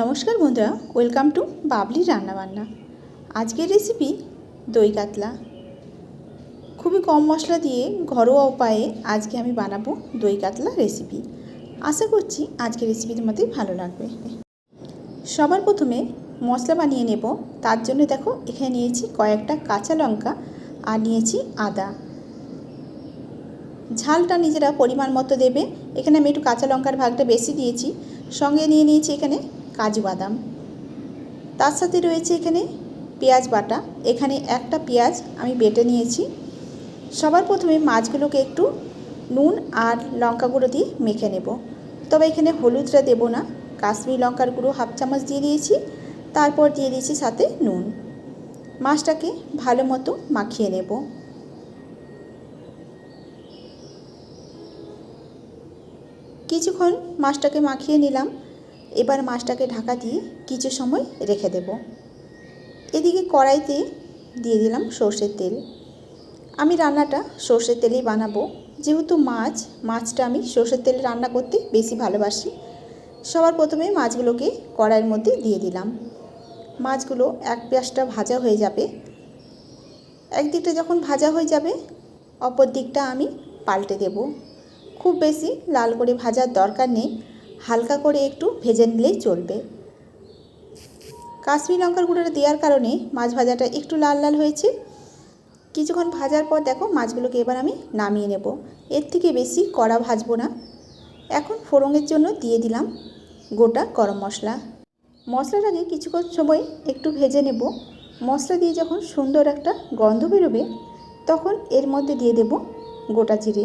নমস্কার বন্ধুরা, welcome to Babli রান্নাবান্না। আজকের রেসিপি দই কাতলা। খুবই কম মশলা দিয়ে ঘরোয়া উপায়ে আজকে আমি বানাবো দই কাতলা রেসিপি আশা করছি আজকের রেসিপি তোমাদের ভালো লাগবে। সবার প্রথমে মশলা বানিয়ে নেব। তার জন্য দেখো, এখানে নিয়েছি কয়েকটা কাঁচা লঙ্কা আর নিয়েছি আদা। ঝালটা নিজেরা পরিমাণ মতো দেবে। এখানে আমি একটু কাঁচা লঙ্কার ভাগটা বেশি দিয়েছি। সঙ্গে নিয়ে নিয়েছি এখানে কাজু বাদাম। তার সাথে রয়েছে এখানে পেঁয়াজ বাটা। এখানে একটা পেঁয়াজ আমি বেটে নিয়েছি। সবার প্রথমে মাছগুলোকে একটু নুন আর লঙ্কা গুঁড়ো দিয়ে মেখে নেব। তবে এখানে হলুদটা দেব না। কাশ্মীর লঙ্কার গুঁড়ো হাফ চামচ দিয়ে দিয়েছি। তারপর দিয়ে দিয়েছি সাথে নুন। মাছটাকে ভালো মতো মাখিয়ে নেব। কিছুক্ষণ মাছটাকে মাখিয়ে নিলাম। এবার মাছটাকে ঢাকা দিয়ে কিছু সময় রেখে দেব। এদিকে কড়াইতে দিয়ে দিলাম সর্ষের তেল। আমি রান্নাটা সর্ষের তেলেই বানাবো। যেহেতু মাছ, মাছটা আমি সর্ষের তেলে রান্না করতে বেশি ভালোবাসি, সবার প্রথমে মাছগুলোকে কড়াইয়ের মধ্যে দিয়ে দিলাম। মাছগুলো এক পেঁয়াজটা ভাজা হয়ে যাবে। একদিকটা যখন ভাজা হয়ে যাবে, অপর দিকটা আমি পাল্টে দেব। খুব বেশি লাল করে ভাজার দরকার নেই। হালকা করে একটু ভেজে নিলেই চলবে। কাশ্মীর লঙ্কার গুঁড়োটা দেওয়ার কারণে মাছ ভাজাটা একটু লাল লাল হয়েছে। কিছুক্ষণ ভাজার পর দেখো মাছগুলোকে এবার আমি নামিয়ে নেব। এর থেকে বেশি কড়া ভাজবো না। এখন ফোড়নের জন্য দিয়ে দিলাম গোটা গরম মশলা। মশলাটাকে কিছুক্ষণ সময় একটু ভেজে নেব। মশলা দিয়ে যখন সুন্দর একটা গন্ধ বেরোবে, তখন এর মধ্যে দিয়ে দেব গোটা জিরে।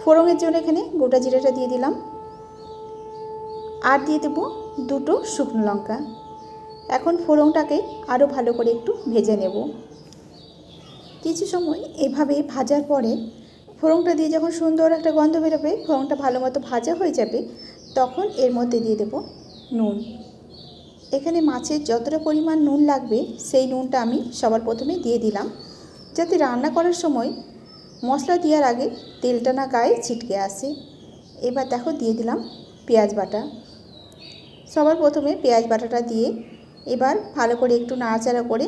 ফোড়নের জন্য এখানে গোটা জিরেটা দিয়ে দিলাম। আর দিয়ে দেবো দুটো শুকনো লঙ্কা। এখন ফোড়নটাকে আরও ভালো করে একটু ভেজে নেব। কিছু সময় এভাবে ভাজার পরে ফোড়নটা দিয়ে যখন সুন্দর একটা গন্ধ বেরোবে, ফোড়নটা ভালো মতো ভাজা হয়ে যাবে, তখন এর মধ্যে দিয়ে দেব নুন। এখানে মাছের যতটা পরিমাণ নুন লাগবে, সেই নুনটা আমি সবার প্রথমে দিয়ে দিলাম, যাতে রান্না করার সময় মশলা দেওয়ার আগে তেলটা না গায়ে ছিটকে আসে। এবার দেখো দিয়ে দিলাম পেঁয়াজ বাটা। সবার প্রথমে পেঁয়াজ বাটাটা দিয়ে এবার ভালো করে একটু নাড়াচাড়া করে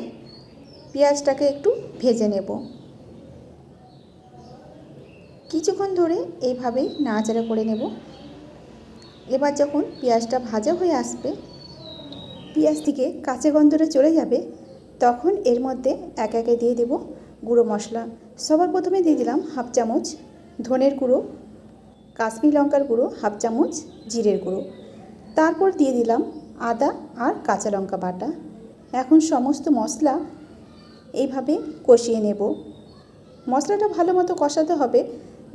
পেঁয়াজটাকে একটু ভেজে নেব। কিছুক্ষণ ধরে এইভাবেই নাড়াচাড়া করে নেব। এবার যখন পেঁয়াজটা ভাজা হয়ে আসবে, পেঁয়াজ থেকে কাঁচা গন্ধটা চলে যাবে, তখন এর মধ্যে এক একে দিয়ে দেব গুঁড়ো মশলা। সবার প্রথমে দিয়ে দিলাম হাফ চামচ ধনের গুঁড়ো, কাশ্মীর লঙ্কার গুঁড়ো, হাফ চামচ জিরের গুঁড়ো। তারপর দিয়ে দিলাম আদা আর কাঁচা লঙ্কা বাটা। এখন সমস্ত মশলা এইভাবে কষিয়ে নেব। মশলাটা ভালো মতো কষাতে হবে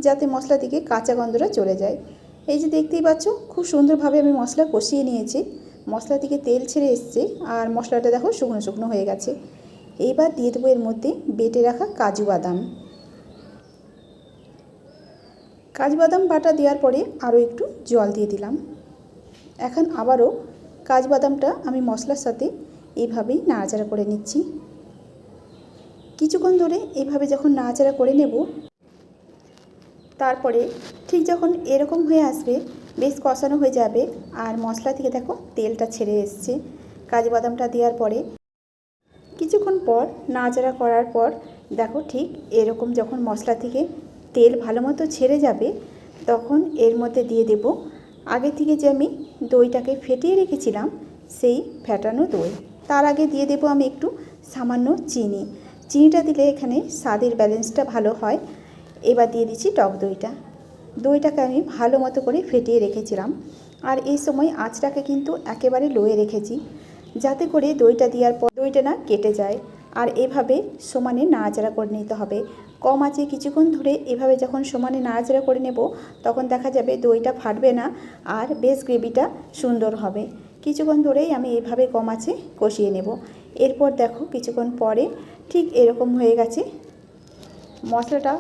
যাতে মশলা থেকে কাঁচা গন্ধটা চলে যায়। এই যে দেখতেই পাচ্ছ, খুব সুন্দরভাবে আমি মশলা কষিয়ে নিয়েছি। মশলা থেকে তেল ছেড়ে এসছে আর মশলাটা দেখো শুকনো শুকনো হয়ে গেছে। এইবার দিয়ে দেবো এর মধ্যে বেটে রাখা কাজু বাদাম। কাজু বাদাম বাটা দেওয়ার পরে আরও একটু জল দিয়ে দিলাম। এখন আবারও কাজবাদামটা আমি মশলার সাথে এইভাবেই নাড়াচাড়া করে নিচ্ছি। কিছুক্ষণ ধরে এইভাবে যখন নাড়াচাড়া করে নেব, তারপরে ঠিক যখন এরকম হয়ে আসবে, বেশ কষানো হয়ে যাবে আর মশলা থেকে দেখো তেলটা ছেড়ে এসছে। কাজু বাদামটা দেওয়ার পরে কিছুক্ষণ পর নাড়াচাড়া করার পর দেখো ঠিক এরকম যখন মশলা থেকে তেল ভালো মতো ছেড়ে যাবে, তখন এর মধ্যে দিয়ে দেব আগে থেকে যে আমি দইটাকে ফেটিয়ে রেখেছিলাম, সেই ফেটানো দই। তার আগে দিয়ে দেব আমি একটু সামান্য চিনি। চিনিটা দিলে এখানে স্বাদের ব্যালেন্সটা ভালো হয়। এবার দিয়ে দিচ্ছি টক দইটা। দইটাকে আমি ভালো মতো করে ফেটিয়ে রেখেছিলাম। আর এই সময় আঁচটাকে কিন্তু একেবারে লোয়ে রেখেছি। যাতে করে দইটা দেওয়ার পর দইটা না কেটে যায়। আর এভাবে সমানে নাড়াচাড়া করে নিতে হবে। কম আছে কিছুক্ষণ ধরে এভাবে যখন সমানে নাড়াচাড়া করে নেব, তখন দেখা যাবে দইটা ফাটবে না আর বেশ গ্রেভিটা সুন্দর হবে। কিছুক্ষণ ধরেই আমি এভাবে কম আছে কষিয়ে নেব। এরপর দেখো কিছুক্ষণ পরে ঠিক এরকম হয়ে গেছে। মশলাটা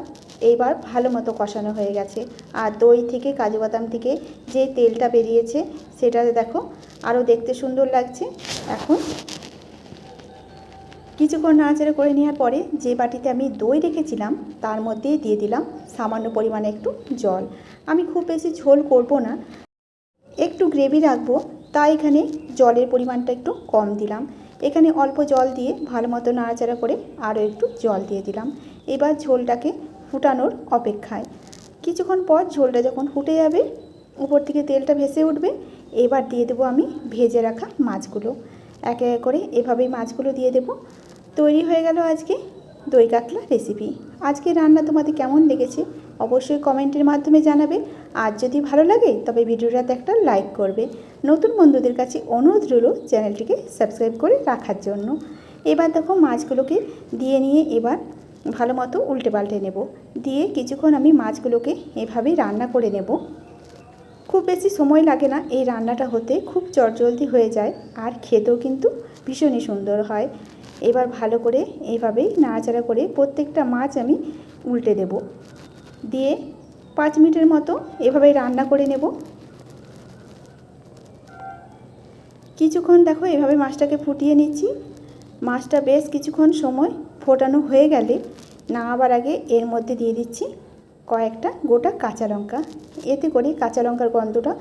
এইবার ভালো মতো কষানো হয়ে গেছে। আর দই থেকে কাজু বাদাম থেকে যে তেলটা বেরিয়েছে, সেটাতে দেখো আরও দেখতে সুন্দর লাগছে। এখন কিছুক্ষণ নাড়াচাড়া করে নেওয়ার পরে যে বাটিতে আমি দই রেখেছিলাম, তার মধ্যে দিয়ে দিলাম সামান্য পরিমাণে একটু জল। আমি খুব বেশি ঝোল করব না। একটু গ্রেভি রাখব, তাই এখানে জলের পরিমাণটা একটু কম দিলাম। এখানে অল্প জল দিয়ে ভালো মতো নাড়াচাড়া করে আরও একটু জল দিয়ে দিলাম। এবার ঝোলটাকে ফুটানোর অপেক্ষায়। কিছুক্ষণ পর ঝোলটা যখন ফুটে যাবে, উপর থেকে তেলটা ভেসে উঠবে, এবার দিয়ে দেবো আমি ভেজে রাখা মাছগুলো। একে একে করে এভাবেই মাছগুলো দিয়ে দেবো। তৈরি হয়ে গেল আজকে দই কাতলা রেসিপি আজকে রান্না তোমাদের কেমন লেগেছে অবশ্যই কমেন্টের মাধ্যমে জানাবে। আর যদি ভালো লাগে, তবে ভিডিওটাতে একটা লাইক করবে। নতুন বন্ধুদের কাছে অনুরোধ রইল চ্যানেলটিকে সাবস্ক্রাইব করে রাখার জন্য। এবার দেখো মাছগুলোকে দিয়ে নিয়ে এবার ভালো মতো উল্টে পাল্টে নেব। দিয়ে কিছুক্ষণ আমি মাছগুলোকে এভাবেই রান্না করে নেব। খুব বেশি সময় লাগে না এই রান্নাটা হতে। খুব চটজলদি হয়ে যায় আর খেতেও কিন্তু ভীষণই সুন্দর হয়। এবার ভালো করে এইভাবেই নাড়াচাড়া করে প্রত্যেকটা মাছ আমি উল্টে দেব। দিয়ে পাঁচ মিনিটের মতো এভাবেই রান্না করে নেব। কিছুক্ষণ দেখো এভাবে মাছটাকে ফুটিয়ে নিচ্ছি। মাছটা বেশ কিছুক্ষণ সময় ফোটানো হয়ে গেলে নামাবার আগে এর মধ্যে দিয়ে দিচ্ছি কয়েকটা গোটা কাঁচা লঙ্কা। এতে করে কাঁচা লঙ্কার গন্ধটা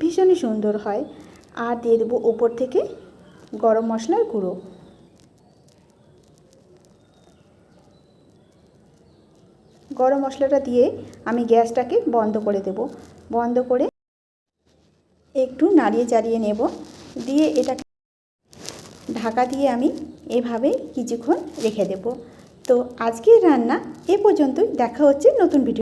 ভীষণই সুন্দর হয়। আর দিয়ে দেবো ওপর থেকে গরম মশলার গুঁড়ো। গরম মশলাটা দিয়ে আমি গ্যাসটাকে বন্ধ করে দেব। বন্ধ করে একটু নাড়িয়ে চাড়িয়ে নেব। দিয়ে এটাকে ঢাকা দিয়ে আমি এভাবে কিছুক্ষণ রেখে দেব। তো আজকের রান্না এ পর্যন্তই। দেখা হচ্ছে নতুন ভিডিও